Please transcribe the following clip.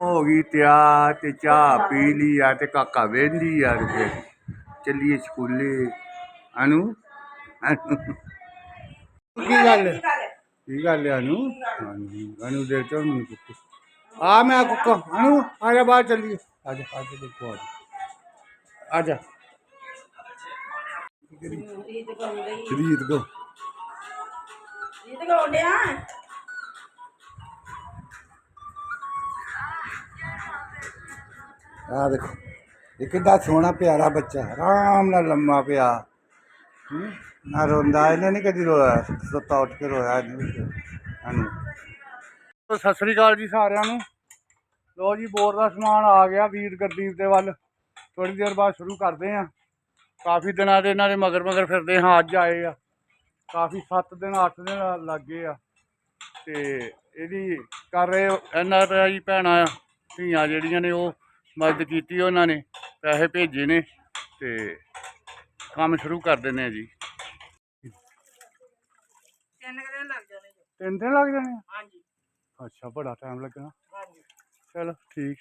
ਹੋ ਗਈ ਤਿਆਰ ਤੇ ਚਾਹ ਪੀ ਲਈ ਆ ਤੇ ਕਾਕਾ ਵੇਂਦੀ ਆ ਤੇ ਚੱਲੀਏ ਸਕੂਲੇ। ਅਨੂ? ਅਨੂ। ਕੀ ਗੱਲ? ਹੈ? ਕੀ ਗੱਲ ਹੈ ਅਨੂ? ਹਾਂਜੀ ਅਨੂ ਦੇ ਚੋ ਮੈਨੂੰ ਕੁੱਕੂ। ਆ ਮੈਂ ਕੁੱਕਾ। ਅਨੂ ਆ ਜਾ ਬਾਹਰ ਚੱਲੀਏ। ਆ ਜਾ ਆ ਜਾ ਦੇਖੋ ਆ ਜਾ। ਆ ਜਾ। ਰੀਤ ਹੀ ਰੀਤ ਗੋ ਰੀਤ ਗਾਉਂਦੇ ਆ ਆ ਦੇਖੋ, ਇਹ ਕਿੰਨਾ ਸੋਹਣਾ ਪਿਆਰਾ ਬੱਚਾ, ਆਰਾਮ ਨਾਲ ਲੰਮਾ ਪਿਆ। ਨਾ ਰੋਂਦਾ, ਇਹਨੇ ਨਹੀਂ ਕਦੀ ਰੋਇਆ, ਸੁੱਤਾ ਉੱਠ ਕੇ ਰੋਇਆ ਨਹੀਂ ਸਾਨੂੰ ਸਤਿ ਸ੍ਰੀ ਅਕਾਲ ਜੀ ਸਾਰਿਆਂ ਨੂੰ। ਲੋ ਜੀ, ਬੋਰ ਦਾ ਸਮਾਨ ਆ ਗਿਆ ਵੀਰ ਗੁਰਦੀਪ ਦੇ ਵੱਲ। ਥੋੜੀ ਦੇਰ ਬਾਅਦ ਸ਼ੁਰੂ ਕਰਦੇ ਆ ਕਾਫੀ ਦਿਨਾਂ ਦੇ ਇਹਨਾਂ ਦੇ ਮਗਰ ਮਗਰ ਫਿਰਦੇ ਹਾਂ, ਅੱਜ ਆਏ ਆ। ਕਾਫੀ 7 ਦਿਨ 8 ਦਿਨ ਲੱਗ ਗਏ ਆ। ਤੇ ਇਹਦੀ ਕਰ ਰਹੇ ਐਨ ਆਰ ਆਈ ਭੈਣਾਂ ਆ ਧੀਆਂ ਜਿਹੜੀਆਂ ਨੇ ਉਹ ਮਦਦ ਕੀਤੀ ਉਹਨਾਂ ਨੇ ਪੈਸੇ ਭੇਜੇ ਨੇ ਤੇ ਕੰਮ ਸ਼ੁਰੂ ਕਰ ਦਿੰਦੇ ਆ ਜੀ। ਤਿੰਨ ਦਿਨ ਲੱਗ ਜਾਣੇ ਤਿੰਨ ਦਿਨ ਲੱਗ ਜਾਣੇ? ਹਾਂਜੀ। ਅੱਛਾ ਬੜਾ ਟਾਈਮ ਲੱਗਣਾ। ਹਾਂਜੀ। ਚਲੋ ਠੀਕ।